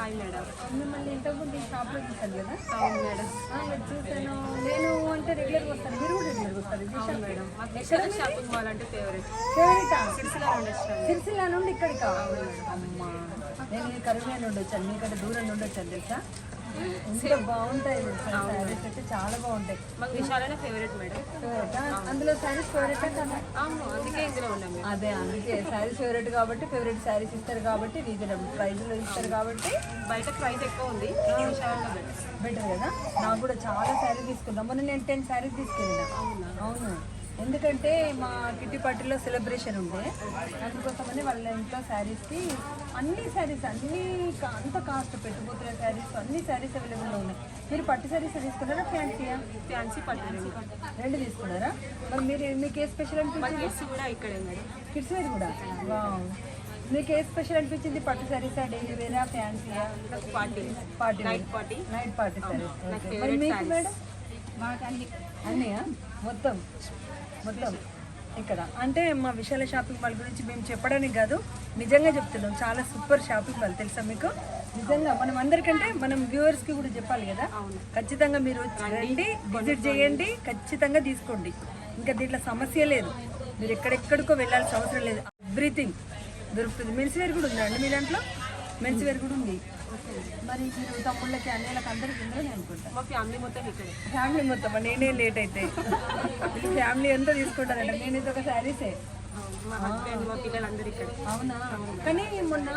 Hi madam. మిమ్మల్ని ఇంతకుముందు ఈ షాప్లో చూసాను కదా? అవును మేడం. చూసాను నేను అంటే రెగ్యులర్గా వస్తాను. మీరు కూడా రెగ్యులర్గా వస్తారు. అవును మేడం. మాకు విశాఖ షాపింగ్ మాల్ అంటే ఫేవరెట్ ఫేవరెటా సిరిసిల్ల ఉండొచ్చు సిరిసిల్ల నుండి ఇక్కడికి? అమ్మా. నేను కరీంనగర్ నుండి వచ్చాను. మీకంటే దూరం నుండి వచ్చాను తెలుసా? బాగుంటాయి తెలుసా శారీస్ అయితే చాలా బాగుంటాయి. మాకు విశాలనే ఫేవరెట్ మేడం? అందులో శారీస్ ఫేవరెటా కదా అవును అందుకే ఇందులో ఉన్నాం మేము. అదే అందుకే శారీస్ ఫేవరెట్ కాబట్టి ఫేవరెట్ శారీస్ ఇస్తారు కాబట్టి రీజనబుల్ ప్రైస్లో ఇస్తారు కాబట్టి బయట ప్రైస్ ఎక్కువ ఉంది. బెటర్ కదా? నాకు కూడా చాలా శారీ తీసుకున్నాం మొన్న నేను టెన్ శారీస్ తీసుకెళ్ళిన. అవును. ఎందుకంటే మా కిట్టి పార్టీలో సెలబ్రేషన్ ఉండే. అందుకోసమని వాళ్ళ ఇంట్లో శారీస్కి అన్ని శారీస్ అన్ని కా- అంత కాస్ట్ పెట్టుబోతున్న శారీస్ అన్ని శారీస్ అవైలబుల్లో ఉన్నాయి. మీరు పట్టు శారీస్ తీసుకున్నారా ఫ్యాన్సీయా ఫ్యాన్సీ పట్టు రెండు. తీసుకున్నారా? మరి మీరు మీకు ఏ స్పెషల్ అనిపించింది? కిడ్స్ కూడా ఇక్కడే కిడ్స్ వేర్ కూడా? వావ్. మీకు ఏ స్పెషల్ అనిపించింది పట్టు శారీసా డైలీ వేరా ఫ్యాన్సీయా party party night party. Night party okay. మరి మీకు మేడం? మాకు అన్ని అన్నయ్య మొత్తం మొత్తం. ఇక్కడ. అంటే మా విశాల షాపింగ్ మాల్ గురించి మేము చెప్పడానికి కాదు నిజంగా చెప్తున్నాం. చాలా సూపర్ షాపింగ్ మాల్ తెలుసా మీకు? నిజంగా మనం అందరికంటే మనం వ్యూవర్స్కి కూడా చెప్పాలి కదా? ఖచ్చితంగా మీరు వచ్చి రండి విజిట్ చేయండి ఖచ్చితంగా తీసుకోండి. ఇంకా దీంట్లో సమస్య లేదు. మీరు ఎక్కడెక్కడికో వెళ్ళాల్సిన అవసరం లేదు. ఎవ్రీథింగ్ దొరుకుతుంది. మెన్స్ వేర్ కూడా ఉందా అండి మీ దాంట్లో? మెన్స్ వేర్ కూడా ఉంది. మరి మీరు తమ్ముళ్ళకి అన్నయ్యలకి అందరికి ఉందని అనుకుంటా? మా ఫ్యామిలీ మొత్తం ఇక్కడే. ఫ్యామిలీ మొత్తం నేనే లేట్ అయితే? ఫ్యామిలీ అంతా తీసుకుంటారంట. నేను ఇది ఒక శారీసే. మా హస్బెండ్ మా పిల్లలందరూ ఇక్కడే. అవునా? కానీ మొన్న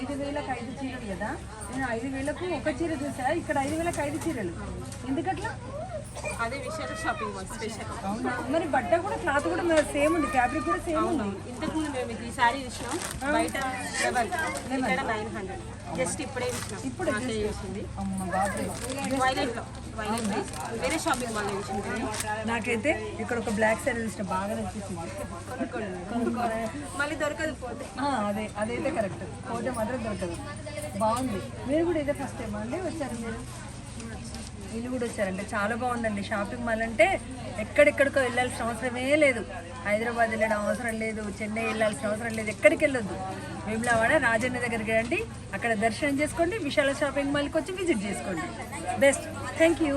ఐదు వేలకు ఐదు చీరలు కదా? నేను ఐదు వేలకు ఒక చీర చూసా. ఇక్కడ ఐదు వేలకు ఐదు చీరలు. ఎందుకట్లా? అదే విశాఖ షాపింగ్ మాల్ స్పెషల్ అవునా? మరి బట్ట కూడా క్లాత్ కూడా సేమ్ ఉంది. ఫ్యాబ్రిక్ కూడా సేమ్ ఉంది. ఇంతకు ముందు మేము సారీ ఇచ్చినాం. బయట ఇక్కడ నైన్ హండ్రెడ్ జస్ట్ ఇప్పుడే ఇచ్చినాం. ఇప్పుడే చేసింది అమ్మ బాబు. వైలెట్లో. వైలెట్లో. వేరే షాపింగ్ మాల్ చూసింది నాకైతే ఇక్కడ ఒక బ్లాక్ శారీ చూసిన బాగా నచ్చేసింది కొనుక్కోవాలి మళ్ళీ దొరకదు పోతే అదే అదైతే కరెక్ట్ పోతే మాత్రం దొరకదు. బాగుంది. మీరు కూడా ఇదే ఫస్ట్ టైం అండి? వచ్చారు మీరు? వీళ్ళు కూడా వచ్చారంటే చాలా బాగుందండి. షాపింగ్ మాల్ అంటే ఎక్కడెక్కడికో వెళ్ళాల్సిన అవసరమే లేదు. హైదరాబాద్ వెళ్ళడం అవసరం లేదు. చెన్నై వెళ్ళాల్సిన అవసరం లేదు. ఎక్కడికి వెళ్ళొద్దు. వేములవాడ రాజన్న దగ్గరికి రండి. అక్కడ దర్శనం చేసుకోండి. విశాల షాపింగ్ మాల్కి వచ్చి విజిట్ చేసుకోండి. బెస్ట్. Thank you.